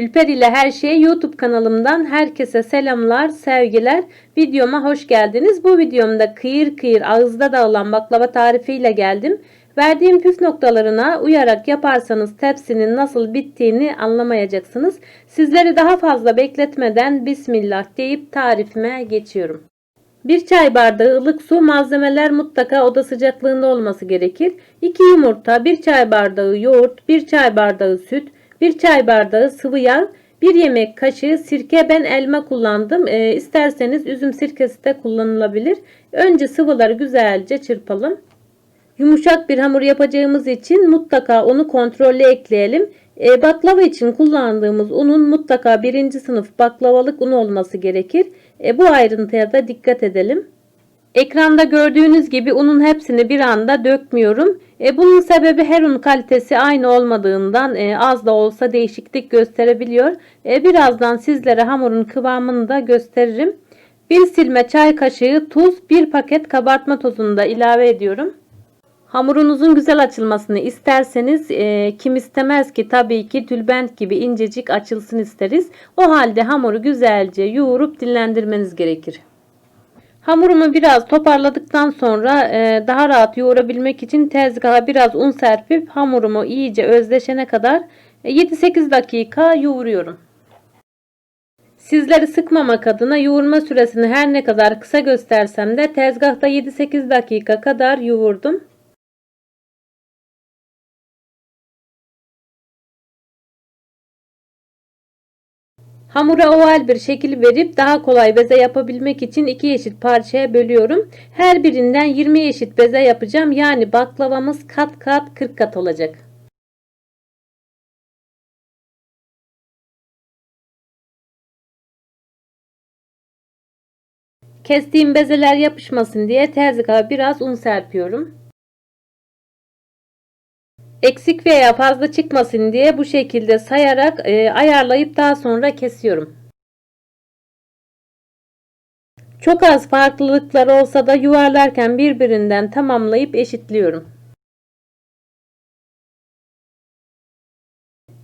Ülper ile Her Şey YouTube kanalımdan herkese selamlar, sevgiler. Videoma hoş geldiniz. Bu videomda kıyır kıyır ağızda dağılan baklava tarifiyle geldim. Verdiğim püf noktalarına uyarak yaparsanız tepsinin nasıl bittiğini anlamayacaksınız. Sizleri daha fazla bekletmeden Bismillah deyip tarifime geçiyorum. Bir çay bardağı ılık su malzemeler mutlaka oda sıcaklığında olması gerekir. 2 yumurta, 1 çay bardağı yoğurt, 1 çay bardağı süt, 1 çay bardağı sıvı yağ, 1 yemek kaşığı sirke ben elma kullandım. E, isterseniz üzüm sirkesi de kullanılabilir. Önce sıvıları güzelce çırpalım. Yumuşak bir hamur yapacağımız için mutlaka onu kontrollü ekleyelim. E, baklava için kullandığımız unun mutlaka birinci sınıf baklavalık un olması gerekir. E, bu ayrıntıya da dikkat edelim. Ekranda gördüğünüz gibi unun hepsini bir anda dökmüyorum. E, bunun sebebi her un kalitesi aynı olmadığından e, az da olsa değişiklik gösterebiliyor. E, birazdan sizlere hamurun kıvamını da gösteririm. Bir silme çay kaşığı tuz, bir paket kabartma tozunu da ilave ediyorum. Hamurunuzun güzel açılmasını isterseniz e, kim istemez ki tabii ki tülbent gibi incecik açılsın isteriz. O halde hamuru güzelce yoğurup dinlendirmeniz gerekir. Hamurumu biraz toparladıktan sonra e, daha rahat yoğurabilmek için tezgaha biraz un serpip hamurumu iyice özleşene kadar 7-8 dakika yoğuruyorum. Sizleri sıkmamak adına yoğurma süresini her ne kadar kısa göstersem de tezgahta 7-8 dakika kadar yoğurdum. Hamura oval bir şekil verip daha kolay beze yapabilmek için iki eşit parçaya bölüyorum. Her birinden 20 eşit beze yapacağım. Yani baklavamız kat kat 40 kat olacak. Kestiğim bezeler yapışmasın diye tezgaha biraz un serpiyorum. Eksik veya fazla çıkmasın diye bu şekilde sayarak e, ayarlayıp daha sonra kesiyorum. Çok az farklılıklar olsa da yuvarlarken birbirinden tamamlayıp eşitliyorum.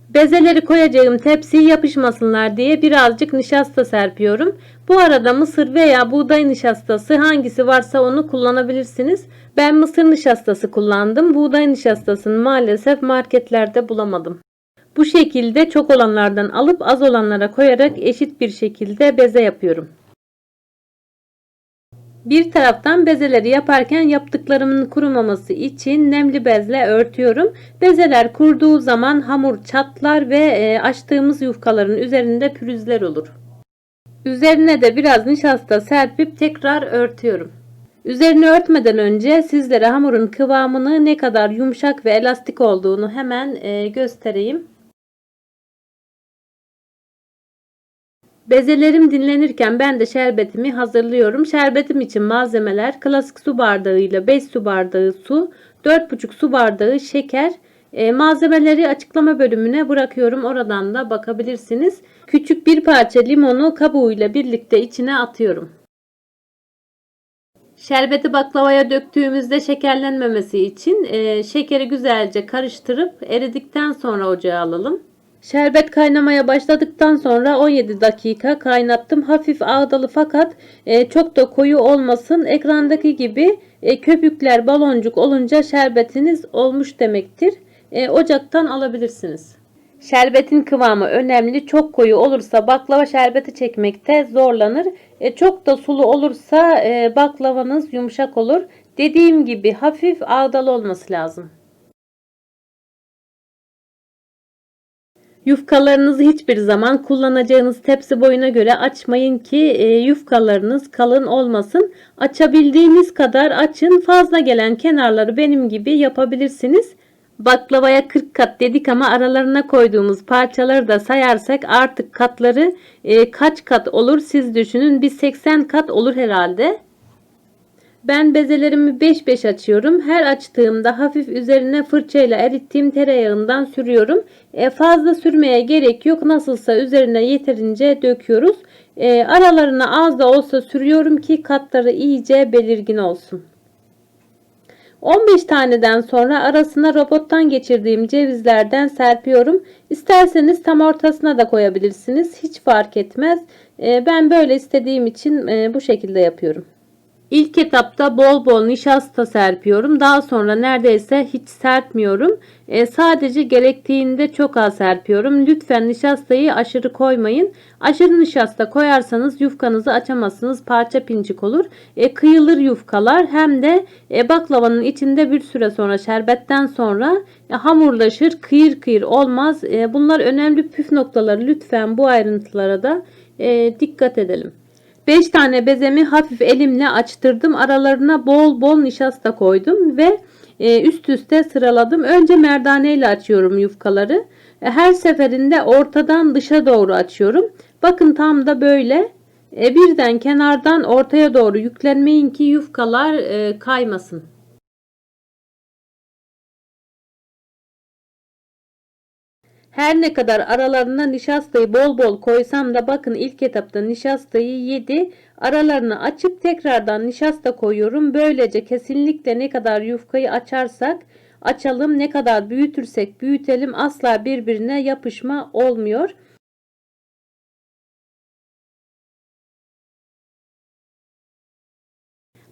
Bezeleri koyacağım tepsiye yapışmasınlar diye birazcık nişasta serpiyorum. Bu arada mısır veya buğday nişastası hangisi varsa onu kullanabilirsiniz. Ben mısır nişastası kullandım. Buğday nişastasını maalesef marketlerde bulamadım. Bu şekilde çok olanlardan alıp az olanlara koyarak eşit bir şekilde beze yapıyorum. Bir taraftan bezeleri yaparken yaptıklarımın kurumaması için nemli bezle örtüyorum. Bezeler kurduğu zaman hamur çatlar ve e, açtığımız yufkaların üzerinde pürüzler olur. Üzerine de biraz nişasta serpip tekrar örtüyorum. Üzerini örtmeden önce sizlere hamurun kıvamını ne kadar yumuşak ve elastik olduğunu hemen e, göstereyim. Bezelerim dinlenirken ben de şerbetimi hazırlıyorum. Şerbetim için malzemeler klasik su bardağı ile 5 su bardağı su, 4,5 su bardağı şeker. E, malzemeleri açıklama bölümüne bırakıyorum. Oradan da bakabilirsiniz. Küçük bir parça limonu kabuğuyla birlikte içine atıyorum. Şerbeti baklavaya döktüğümüzde şekerlenmemesi için e, şekeri güzelce karıştırıp eridikten sonra ocağa alalım. Şerbet kaynamaya başladıktan sonra 17 dakika kaynattım. Hafif ağdalı fakat e, çok da koyu olmasın. Ekrandaki gibi e, köpükler baloncuk olunca şerbetiniz olmuş demektir. E, ocaktan alabilirsiniz. Şerbetin kıvamı önemli. Çok koyu olursa baklava şerbeti çekmekte zorlanır. Çok da sulu olursa baklavanız yumuşak olur. Dediğim gibi hafif ağdalı olması lazım. Yufkalarınızı hiçbir zaman kullanacağınız tepsi boyuna göre açmayın ki e, yufkalarınız kalın olmasın. Açabildiğiniz kadar açın. Fazla gelen kenarları benim gibi yapabilirsiniz. Baklavaya 40 kat dedik ama aralarına koyduğumuz parçaları da sayarsak artık katları e, kaç kat olur siz düşünün. Bir 80 kat olur herhalde. Ben bezelerimi 5-5 açıyorum. Her açtığımda hafif üzerine fırçayla erittiğim tereyağından sürüyorum. E, fazla sürmeye gerek yok. Nasılsa üzerine yeterince döküyoruz. E, aralarına az da olsa sürüyorum ki katları iyice belirgin olsun. 15 taneden sonra arasına robottan geçirdiğim cevizlerden serpiyorum. İsterseniz tam ortasına da koyabilirsiniz. Hiç fark etmez. Ee, ben böyle istediğim için e, bu şekilde yapıyorum. İlk etapta bol bol nişasta serpiyorum. Daha sonra neredeyse hiç serpmiyorum. E, sadece gerektiğinde çok az serpiyorum. Lütfen nişastayı aşırı koymayın. Aşırı nişasta koyarsanız yufkanızı açamazsınız. Parça pincik olur. E, kıyılır yufkalar hem de e, baklavanın içinde bir süre sonra şerbetten sonra e, hamurlaşır. Kıyır kıyır olmaz. E, bunlar önemli püf noktaları. Lütfen bu ayrıntılara da e, dikkat edelim. 5 tane bezemi hafif elimle açtırdım. Aralarına bol bol nişasta koydum ve e, üst üste sıraladım. Önce merdane ile açıyorum yufkaları. E, her seferinde ortadan dışa doğru açıyorum. Bakın tam da böyle. E, birden kenardan ortaya doğru yüklenmeyin ki yufkalar kaymasın. Her ne kadar aralarına nişastayı bol bol koysam da bakın ilk etapta nişastayı yedi. Aralarını açıp tekrardan nişasta koyuyorum. Böylece kesinlikle ne kadar yufkayı açarsak açalım ne kadar büyütürsek büyütelim asla birbirine yapışma olmuyor.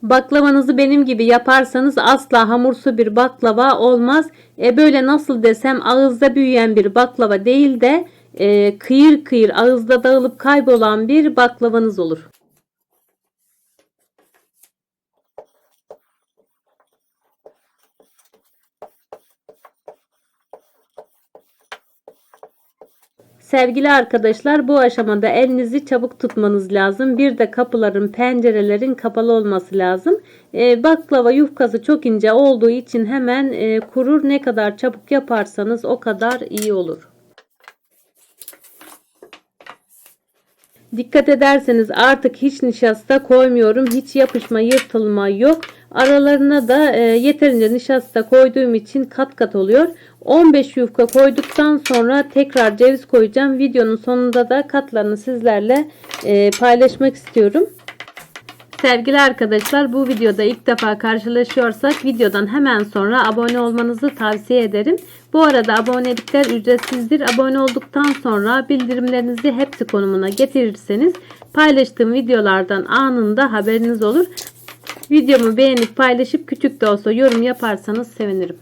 Baklavanızı benim gibi yaparsanız asla hamursu bir baklava olmaz. E böyle nasıl desem ağızda büyüyen bir baklava değil de e, kıyır kıyır ağızda dağılıp kaybolan bir baklavanız olur. Sevgili arkadaşlar bu aşamada elinizi çabuk tutmanız lazım. Bir de kapıların pencerelerin kapalı olması lazım. E, baklava yufkası çok ince olduğu için hemen e, kurur. Ne kadar çabuk yaparsanız o kadar iyi olur. Dikkat ederseniz artık hiç nişasta koymuyorum. Hiç yapışma yırtılma yok. Aralarına da e, yeterince nişasta koyduğum için kat kat oluyor. 15 yufka koyduktan sonra tekrar ceviz koyacağım. Videonun sonunda da katlarını sizlerle e, paylaşmak istiyorum. Sevgili arkadaşlar bu videoda ilk defa karşılaşıyorsak videodan hemen sonra abone olmanızı tavsiye ederim. Bu arada abonelikler ücretsizdir. Abone olduktan sonra bildirimlerinizi hepsi konumuna getirirseniz paylaştığım videolardan anında haberiniz olur. Videomu beğenip paylaşıp küçük de olsa yorum yaparsanız sevinirim.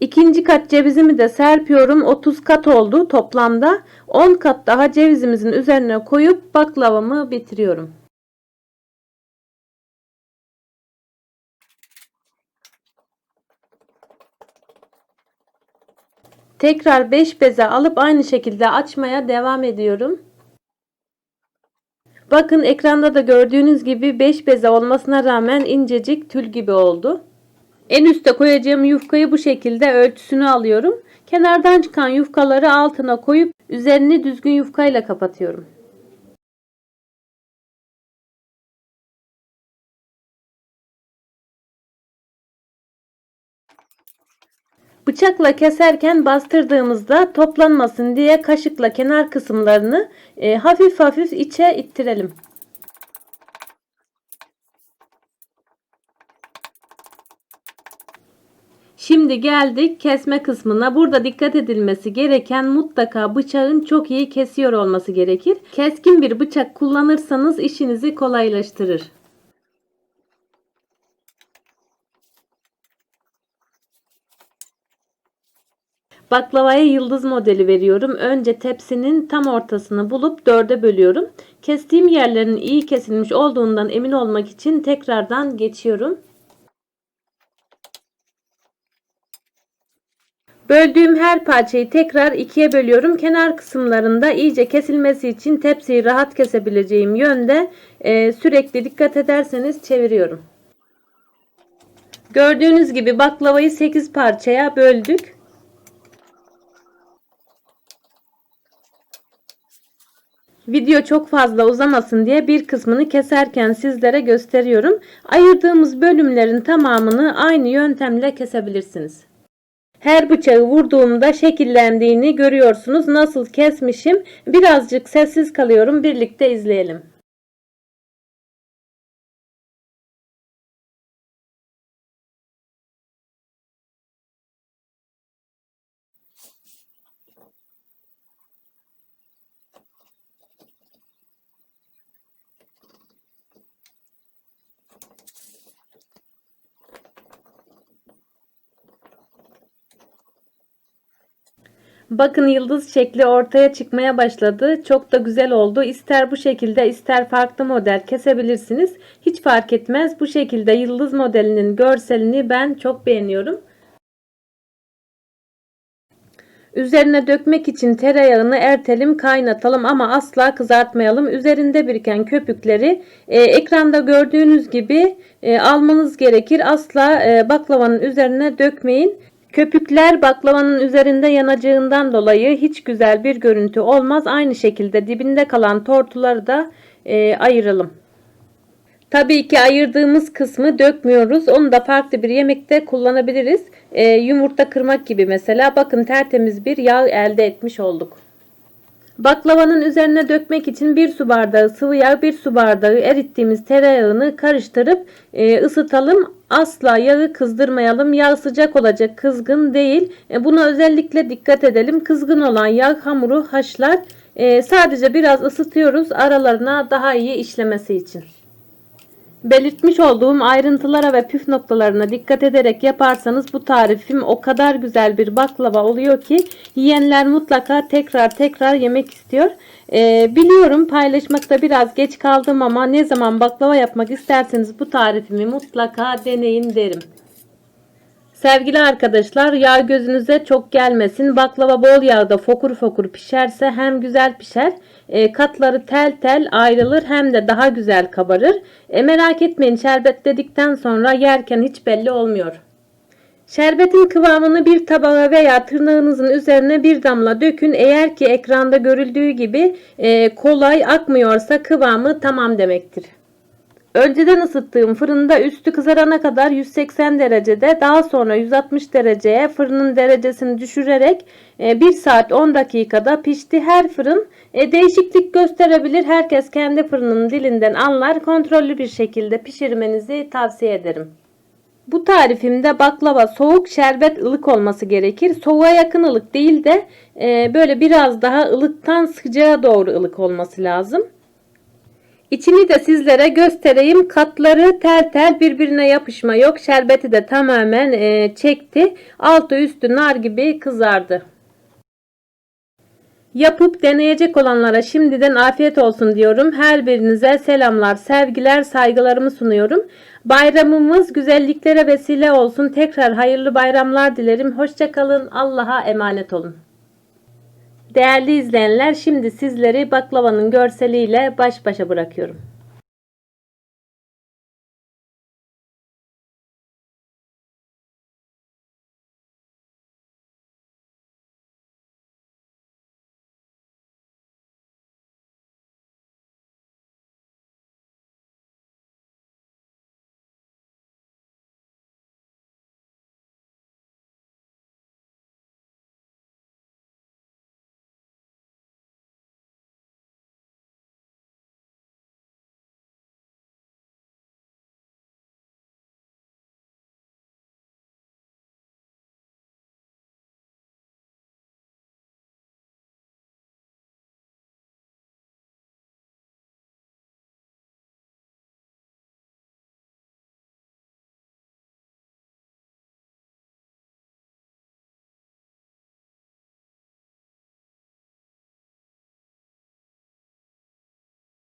İkinci kat cevizimi de serpiyorum. 30 kat oldu toplamda. 10 kat daha cevizimizin üzerine koyup baklavamı bitiriyorum. Tekrar 5 beze alıp aynı şekilde açmaya devam ediyorum. Bakın ekranda da gördüğünüz gibi 5 beze olmasına rağmen incecik tül gibi oldu. En üste koyacağım yufkayı bu şekilde ölçüsünü alıyorum. Kenardan çıkan yufkaları altına koyup üzerini düzgün yufkayla kapatıyorum. Bıçakla keserken bastırdığımızda toplanmasın diye kaşıkla kenar kısımlarını e, hafif hafif içe ittirelim. Şimdi geldik kesme kısmına. Burada dikkat edilmesi gereken mutlaka bıçağın çok iyi kesiyor olması gerekir. Keskin bir bıçak kullanırsanız işinizi kolaylaştırır. Baklavaya yıldız modeli veriyorum. Önce tepsinin tam ortasını bulup dörde bölüyorum. Kestiğim yerlerin iyi kesilmiş olduğundan emin olmak için tekrardan geçiyorum. Böldüğüm her parçayı tekrar ikiye bölüyorum. Kenar kısımlarında iyice kesilmesi için tepsiyi rahat kesebileceğim yönde e, sürekli dikkat ederseniz çeviriyorum. Gördüğünüz gibi baklavayı 8 parçaya böldük. Video çok fazla uzamasın diye bir kısmını keserken sizlere gösteriyorum. Ayırdığımız bölümlerin tamamını aynı yöntemle kesebilirsiniz. Her bıçağı vurduğumda şekillendiğini görüyorsunuz. Nasıl kesmişim. Birazcık sessiz kalıyorum. Birlikte izleyelim. Bakın yıldız şekli ortaya çıkmaya başladı. Çok da güzel oldu. İster bu şekilde ister farklı model kesebilirsiniz. Hiç fark etmez. Bu şekilde yıldız modelinin görselini ben çok beğeniyorum. Üzerine dökmek için tereyağını ertelim kaynatalım ama asla kızartmayalım. Üzerinde biriken köpükleri e, ekranda gördüğünüz gibi e, almanız gerekir. Asla e, baklavanın üzerine dökmeyin. Köpükler baklavanın üzerinde yanacağından dolayı hiç güzel bir görüntü olmaz. Aynı şekilde dibinde kalan tortuları da e, ayıralım. Tabii ki ayırdığımız kısmı dökmüyoruz. Onu da farklı bir yemekte kullanabiliriz. E, yumurta kırmak gibi mesela. Bakın tertemiz bir yağ elde etmiş olduk. Baklavanın üzerine dökmek için 1 su bardağı sıvı yağ, 1 su bardağı erittiğimiz tereyağını karıştırıp e, ısıtalım. Asla yağı kızdırmayalım. Yağ sıcak olacak, kızgın değil. E, buna özellikle dikkat edelim. Kızgın olan yağ hamuru haşlar. E, sadece biraz ısıtıyoruz aralarına daha iyi işlemesi için. Belirtmiş olduğum ayrıntılara ve püf noktalarına dikkat ederek yaparsanız bu tarifim o kadar güzel bir baklava oluyor ki yiyenler mutlaka tekrar tekrar yemek istiyor. Ee, biliyorum paylaşmakta biraz geç kaldım ama ne zaman baklava yapmak isterseniz bu tarifimi mutlaka deneyin derim. Sevgili arkadaşlar yağ gözünüze çok gelmesin. Baklava bol yağda fokur fokur pişerse hem güzel pişer e, katları tel tel ayrılır hem de daha güzel kabarır. E, merak etmeyin şerbetledikten sonra yerken hiç belli olmuyor. Şerbetin kıvamını bir tabağa veya tırnağınızın üzerine bir damla dökün. Eğer ki ekranda görüldüğü gibi e, kolay akmıyorsa kıvamı tamam demektir. Önceden ısıttığım fırında üstü kızarana kadar 180 derecede daha sonra 160 dereceye fırının derecesini düşürerek 1 e, saat 10 dakikada pişti. Her fırın e, değişiklik gösterebilir. Herkes kendi fırının dilinden anlar. Kontrollü bir şekilde pişirmenizi tavsiye ederim. Bu tarifimde baklava soğuk, şerbet ılık olması gerekir. Soğuğa yakın ılık değil de e, böyle biraz daha ılıktan sıcağa doğru ılık olması lazım. İçini de sizlere göstereyim. Katları tel tel birbirine yapışma yok. Şerbeti de tamamen e, çekti. Altı üstü nar gibi kızardı. Yapıp deneyecek olanlara şimdiden afiyet olsun diyorum. Her birinize selamlar, sevgiler, saygılarımı sunuyorum. Bayramımız güzelliklere vesile olsun. Tekrar hayırlı bayramlar dilerim. Hoşçakalın. Allah'a emanet olun. Değerli izleyenler şimdi sizleri baklavanın görseliyle baş başa bırakıyorum.